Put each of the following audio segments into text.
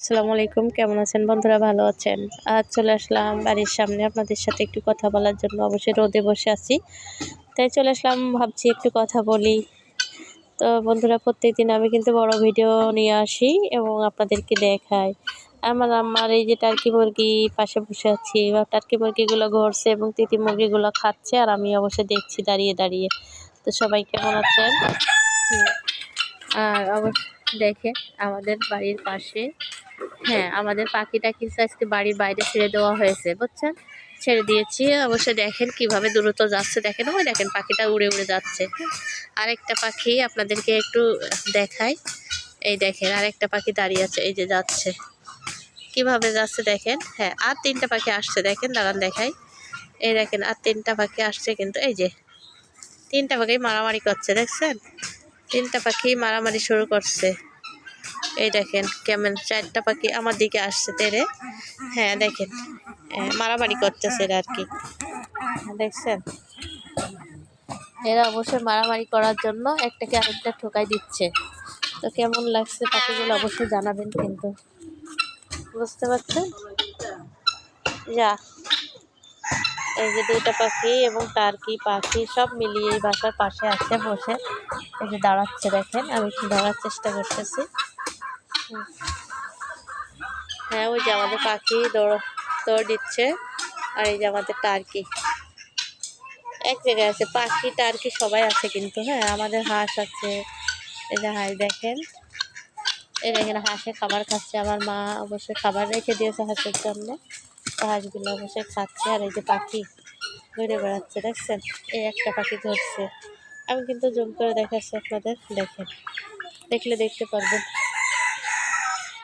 আসসালামু আলাইকুম, কেমন আছেন? বন্ধুরা ভালো আছেন? আজ চলে আসলাম বাড়ির সামনে আপনাদের সাথে একটু কথা বলার জন্য। অবশ্যই রোদে বসে আছি। তাই চলে আসলাম, ভাবছি একটু কথা বলি। তো বন্ধুরা, প্রত্যেকদিন আমি কিন্তু বড় ভিডিও নিয়ে আসি এবং আপনাদেরকে দেখাই। আমার আমার এই যে টার্কি মুরগি পাশে বসে আছি বা টার্কি মুরগিগুলো ঘরছে এবং তিতি মুরগিগুলো খাচ্ছে আর আমি অবশ্যই দেখছি দাঁড়িয়ে দাঁড়িয়ে। তো সবাই কেমন আছেন? আর অবশ্য দেখে আমাদের বাড়ির পাশে। হ্যাঁ আমাদের পাখিটা কিন্তু আজকে বাড়ির বাইরে ছেড়ে দেওয়া হয়েছে, বুঝছেন? ছেড়ে দিয়েছি অবশ্যই দেখেন কীভাবে দ্রুত যাচ্ছে। দেখেন, ওই দেখেন পাখিটা উড়ে উড়ে যাচ্ছে। আরেকটা পাখি আপনাদেরকে একটু দেখাই। এই দেখেন, আরেকটা পাখি দাঁড়িয়ে আছে, এই যে যাচ্ছে। কীভাবে যাচ্ছে দেখেন? হ্যাঁ আর তিনটা পাখি আসছে, দেখেন, দাঁড়ান দেখাই। এই দেখেন, আর তিনটা পাখি আসছে কিন্তু, এই যে। তিনটা পাখি মারামারি করছে, দেখছেন? তিনটা পাখি মারামারি শুরু করছে। এই দেখেন কেমন চারটা পাখি আমার দিকে আসছে তেরে। হ্যাঁ দেখেন। মারামারি করতেছে এরা আর কি। দেখছেন? এরা অবশ্যই মারামারি করার জন্য একটাকে আরেকটা ঠোকাই দিচ্ছে। তো কেমন লাগছে পাখিগুলো অবশ্যই জানাবেন কিন্তু। বুঝতে পারছেন? যা। এই যে দুইটা পাখি এবং টার্কি পাখি, সব মিলিয়ে এই বাসার পাশে আছে বসে। এই যে দাঁড়াচ্ছে দেখেন, আমি একটু ধরার চেষ্টা করতেছি। হ্যাঁ ওই যে আমাদের পাখি দৌড় দৌড় দিচ্ছে। আর এই যে আমাদের টার্কি। এক জায়গায় আছে, পাখি, টার্কি সবাই আছে কিন্তু হ্যাঁ আমাদের হাঁস আছে। এই যে হাঁস দেখেন। এই দেখেন হাঁসে খাবার খাচ্ছে, আমার মা অবশ্যই খাবার রেখে দিয়েছে হাঁসের জন্য। হাঁসগুলো অবশ্যই খাচ্ছে আর এই যে পাখি ঘুরে বেড়াচ্ছে, দেখছেন? এই একটা পাখি ধরছে। আমি কিন্তু জুম করে দেখাচ্ছি আপনাদের, দেখেন। দেখলে দেখতে পারবেন।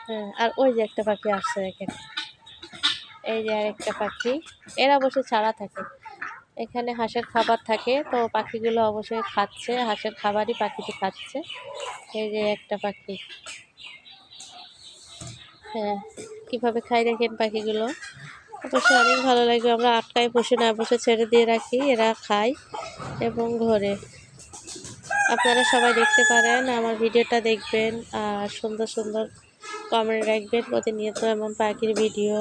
হ্যাঁ আর ওই যে একটা পাখি আসছে, দেখেন। এই যে আর একটা পাখি। এরা বসে ছাড়া থাকে। এখানে হাঁসের খাবার থাকে, তো পাখিগুলো অবশ্যই খাচ্ছে। হাঁসের খাবারই পাখিটি খাচ্ছে। এই যে একটা পাখি। হ্যাঁ কীভাবে খাই দেখেন পাখিগুলো? অবশ্যই অনেক ভালো লাগবে। আমরা আটকায় বসে না বসে ছেড়ে দিয়ে রাখি, এরা খায় এবং ঘরে। আপনারা সবাই দেখতে পারেন, আমার ভিডিওটা দেখবেন আর সুন্দর সুন্দর কমেন্ট রাখবেন। প্রতিনিয়ত এমন পাখির ভিডিও।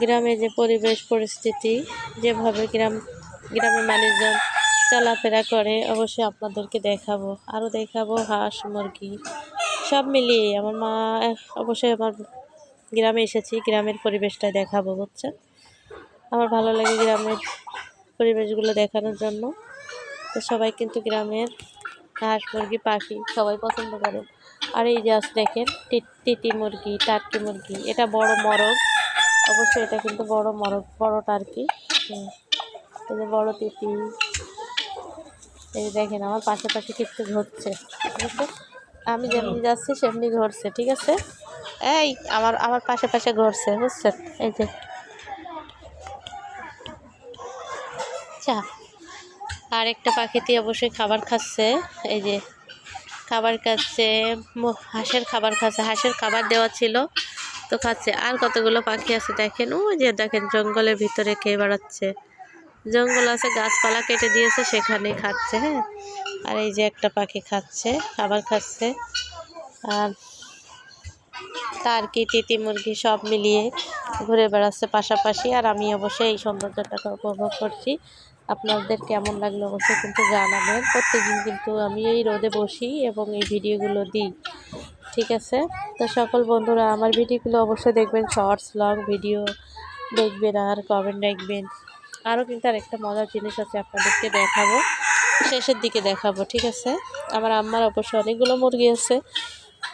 গ্রামে যে পরিবেশ, পরিস্থিতি, যেভাবে গ্রাম, গ্রামের মানুষজন চলাফেরা করে, অবশ্যই আপনাদেরকে দেখাবো। আরও দেখাবো হাঁস, মুরগি, সব মিলিয়ে। আমার মা, অবশ্যই আমার গ্রামে এসেছি, গ্রামের পরিবেশটা দেখাবো, বুঝছেন? আমার ভালো লাগে গ্রামের পরিবেশগুলো দেখানোর জন্য। তো সবাই কিন্তু গ্রামের হাঁস মুরগি, পাখি সবাই পছন্দ করে আর এই যে আছে দেখেন তিতি মুরগি টার্কি মুরগি, এটা বড় মরগ। অবশ্যই এটা কিন্তু বড় মরগ, বড় টার্কি। এই যে বড় তিতি এই দেখেন, আমার পাশাপাশি ঠিক আছে আমি যেমনি যাচ্ছি, সেমনি ঘটছে ঠিক আছে? এই, আমার আমার পাশে পাশে ঘুরছে বুঝছেন এই যে। চা। আর একটা পাখিতে অবশ্যই খাবার খাচ্ছে, এই যে। খাবার খাচ্ছে হাঁসের খাবার খাচ্ছে, হাঁসের খাবার দেওয়া ছিল, তো খাচ্ছে। আর কতগুলো পাখি আছে দেখেন, ওই যে দেখেন জঙ্গলের ভিতরে খেয়ে বেড়াচ্ছে। জঙ্গল আছে, গাছপালা কেটে দিয়েছে, সেখানে খাচ্ছে হ্যাঁ। আর এই যে একটা পাখি খাচ্ছে, খাবার খাচ্ছে। আর টার্কি তিতি, মুরগি সব মিলিয়ে ঘুরে বেড়াচ্ছে পাশাপাশি। আর আমি অবশ্যই এই সৌন্দর্যটাকে উপভোগ করছি। আপনাদের কেমন লাগল অবশ্যই কিন্তু জানাবেন। প্রত্যেকদিন কিন্তু আমি এই রোদে বসি এবং এই ভিডিওগুলো দিই। ঠিক আছে? তো সকল বন্ধুরা, আমার ভিডিওগুলো অবশ্যই দেখবেন। শর্টস, লং ভিডিও দেখবেন আর কমেন্ট দেখবেন আরও কিন্তু আর একটা মজার জিনিস আছে আপনাদেরকে দেখাবো। শেষের দিকে দেখাবো, ঠিক আছে? আমার আম্মার অবশ্য অনেকগুলো মুরগি আছে।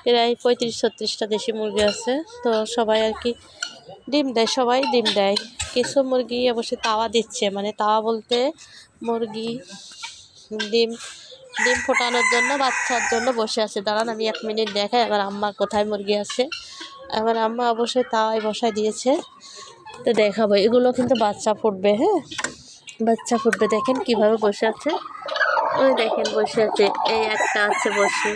প্রায় পঁয়ত্রিশ ছত্রিশটা দেশি মুরগি আছে। তো সবাই আর কি ডিম দেয়, সবাই ডিম দেয়। কিছু মুরগি অবশ্যই তাওয়া দিচ্ছে মানে তাওয়া বলতে মুরগি, ডিম ডিম ফোটানোর জন্য, বাচ্চার জন্য বসে আছে। দাঁড়ান, আমি এক মিনিট দেখাই, আমার আম্মার কোথায় মুরগি আছে। আমার আম্মা অবশ্যই তাওয়ায় বসায় দিয়েছে। তো দেখাবো, এগুলো কিন্তু বাচ্চা ফুটবে হ্যাঁ? বাচ্চা ফুটবে, দেখেন কীভাবে বসে আছে। ওই দেখেন বসে আছে, এই একটা আছে বসে।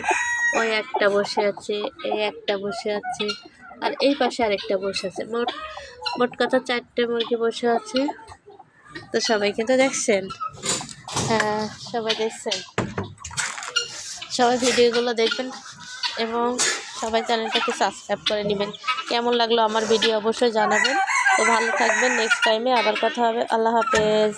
ওই একটা বসে আছে, এই একটা বসে আছে, আর এই পাশে আরেকটা বসে আছে। মোট মোট কথা চারটে মুরগি বসে আছে। তো সবাই কিন্তু দেখছেন? হ্যাঁ সবাই দেখছেন। সবাই ভিডিওগুলো দেখবেন এবং সবাই চ্যানেলটাকে সাবস্ক্রাইব করে নেবেন। কেমন লাগল আমার ভিডিও অবশ্যই জানাবেন। তো ভালো থাকবেন। নেক্সট টাইমে আবার কথা হবে। আল্লাহ হাফেজ।